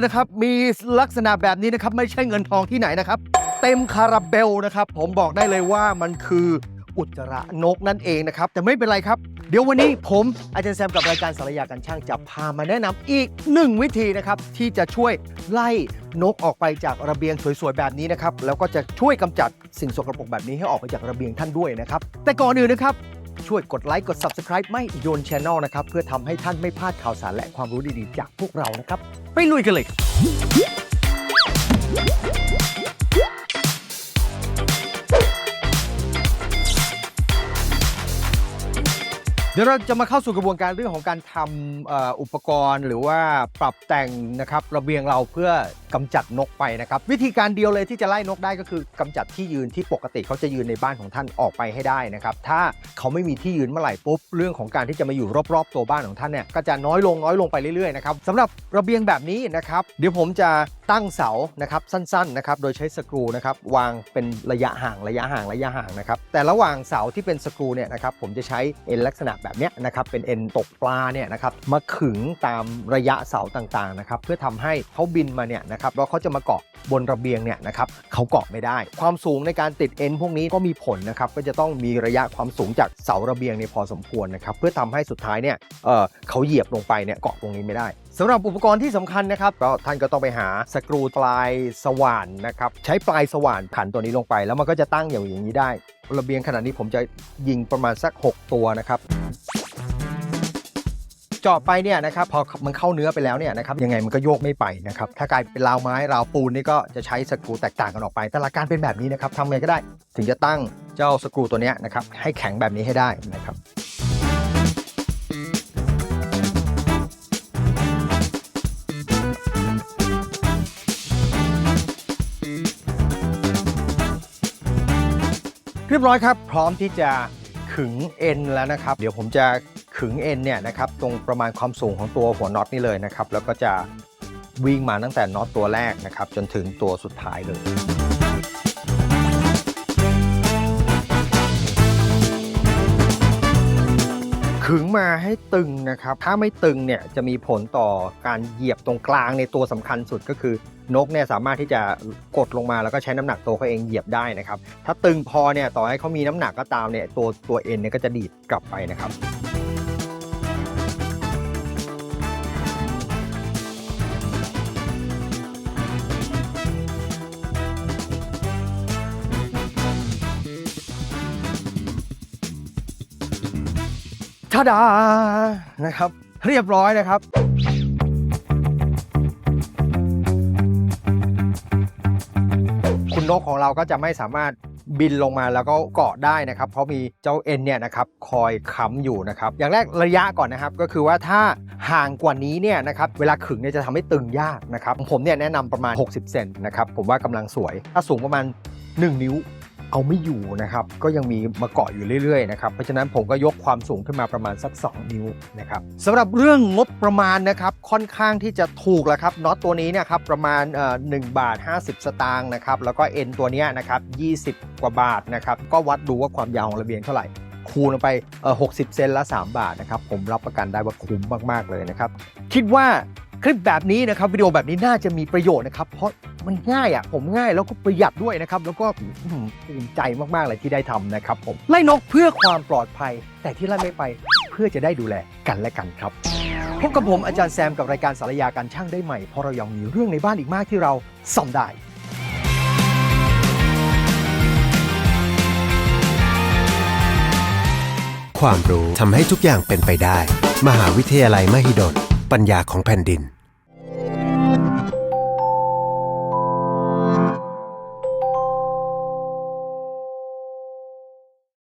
เลยนะครับ มีลักษณะแบบนี้นะครับ ไม่ใช่เงินทองที่ไหนนะครับ เต็มคาราเบลนะครับ ผมบอกได้เลยว่ามันคืออุจจาระนกนั่นเองนะครับ แต่ไม่เป็นไรครับ เดี๋ยววันนี้ผมอาจารย์แซมกับรายการสารยากันช่างจะพามาแนะนำอีกหนึ่งวิธีนะครับ ที่จะช่วยไล่นกออกไปจากระเบียงสวยๆแบบนี้นะครับ แล้วก็จะช่วยกำจัดสิ่งสกปรกแบบนี้ให้ออกไปจากระเบียงท่านด้วยนะครับ แต่ก่อนอื่นนะครับ ช่วยกดไลค์กด Subscribe ไม่โยน Channel นะครับ เพื่อทำให้ท่านไม่พลาดข่าวสารและความรู้ดีๆ จากพวกเรานะครับ ไปลุยกันเลย เดี๋ยวเราจะมาเข้าสู่กระบวนการเรื่องของการทำอุปกรณ์ หรือว่าปรับแต่งนะครับระเบียงเราเพื่อกำจัดนกไปนะครับ วิธีการเดียวเลยที่จะไล่นกได้ก็คือกำจัดที่ยืนที่ปกติเขาจะยืนในบ้านของท่านออกไปให้ได้นะครับ ถ้าเขาไม่มีที่ยืนเมื่อไหร่ปุ๊บเรื่องของการที่จะมาอยู่รอบๆ ตัวบ้านของท่านเนี่ยก็จะน้อยลงน้อยลงไปเรื่อยๆนะครับสำหรับระเบียงแบบนี้นะครับ เดี๋ยวผมจะตั้งเสานะครับสั้นๆนะครับโดยใช้สกรูนะครับวางเป็นระยะห่างระยะห่างระยะห่างนะครับแต่ระหว่างเสาที่เป็นสกรูเนี่ยนะครับผมจะใช้เอ็นลักษณะแบบเนี้ยนะครับเป็นเอ็นตกปลาเนี่ยนะครับมาขึงตามระยะเสาต่างๆนะครับเพื่อทำให้เขาบินมาเนี่ยนะครับแล้วเขาจะมาเกาะบนระเบียงเนี่ยนะครับเขาเกาะไม่ได้ ความสูงในการติดเอ็นพวกนี้ก็มีผลนะครับก็จะต้องมีระยะความสูงจากเสาระเบียงเนี่ยพอสมควรนะครับเพื่อทำให้สุดท้ายเนี่ยเออเขาเหยียบลงไปเนี่ยเกาะตรงนี้ไม่ได้สำหรับอุปกรณ์ที่สำคัญนะครับก็ท่านก็ต้องไปหาสกรูปลายสว่านนะครับใช้ปลายสว่านขันตัวนี้ลงไป แล้วมันก็จะตั้งอย่างอย่างนี้ได้ ระเบียงขนาดนี้ผมจะยิงประมาณสัก 6 ตัวนะครับจาะไปเนี่ยนะครับพอมันเข้าเนื้อไปแล้วเนี่ยนะครับยังไงมันก็โยกไม่ไปนะครับถ้ากลายเป็นราวไม้ราวปูนนี่ก็จะใช้สกรูแตกต่างกันออกไป แต่หลักการเป็นแบบนี้นะครับทำไงก็ได้ ถึงจะตั้งเจ้าสกรูตัวนี้นะครับให้แข็งแบบนี้ให้ได้นะครับ เรียบร้อยครับ พร้อมที่จะขึงเอ็นแล้วนะครับ เดี๋ยวผมจะขึงเอ็นเนี่ยนะครับตรงประมาณความสูงของตัวหัวน็อตนี่เลยนะครับ แล้วก็จะวิ่งมาตั้งแต่น็อตตัวแรกนะครับ จนถึงตัวสุดท้ายเลยขึงมาให้ตึงนะครับ ถ้าไม่ตึงเนี่ยจะมีผลต่อการเหยียบตรงกลางในตัวสำคัญสุดก็คือ นกเนี่ยสามารถที่จะกดลงมาแล้วก็ใช้น้ำหนักตัวเขาเองเหยียบได้นะครับ ถ้าตึงพอเนี่ยต่อให้เขามีน้ำหนักก็ตามเนี่ยตัวตัวเอ็นเนี่ยก็จะดีดกลับไปนะครับทาดานะครับ เรียบร้อยนะครับ นกของเราก็จะไม่สามารถบินลงมาแล้วก็เกาะได้นะครับ เพราะมีเจ้าเอ็นเนี่ยนะครับคอยค้ำอยู่นะครับ อย่างแรกระยะก่อนนะครับ ก็คือว่าถ้าห่างกว่านี้เนี่ยนะครับเวลาขึงเนี่ยจะทำให้ตึงยากนะครับ ผมเนี่ยแนะนำประมาณ 60 เซนนะครับ ผมว่ากำลังสวย ถ้าสูงประมาณ 1 นิ้ว เอาไม่อยู่นะครับ ก็ยังมีมาเกาะอยู่เรื่อยๆนะครับเพราะฉะนั้นผมก็ยกความสูงขึ้นมาประมาณสัก 2 นิ้วนะครับสำหรับเรื่องงบประมาณนะครับค่อนข้างที่จะถูกแล้วครับน็อตตัวนี้เนี่ยครับประมาณเอ่อ1บาท 50 สตางค์นะครับแล้วก็เอ็นตัวนี้นะครับ20 กว่าบาทนะครับก็วัดดูว่าความยาวของระเบียงเท่าไหร่คูณไปเอ่อ60 เซนละ 3 บาทนะครับผมรับประกันได้ว่าคุ้มมากๆเลยนะครับคิดว่าคลิปแบบนี้นะครับวิดีโอแบบนี้น่าจะมีประโยชน์นะครับเพราะ มันง่ายอะผมง่ายแล้วก็ประหยัดด้วยนะครับ แล้วก็ภูมิใจมากๆเลยที่ได้ทำนะครับผมไล่นกเพื่อความปลอดภัย แต่ที่ไล่ไม่ไปเพื่อจะได้ดูแลกันและกันครับพบกับผมอาจารย์แซมกับรายการสารยาการช่างได้ใหม่เพราะเรายังมีเรื่องในบ้านอีกมากที่เราซ่อมได้ความรู้ทำให้ทุกอย่างเป็นไปได้ มหาวิทยาลัยมหิดล ปัญญาของแผ่นดิน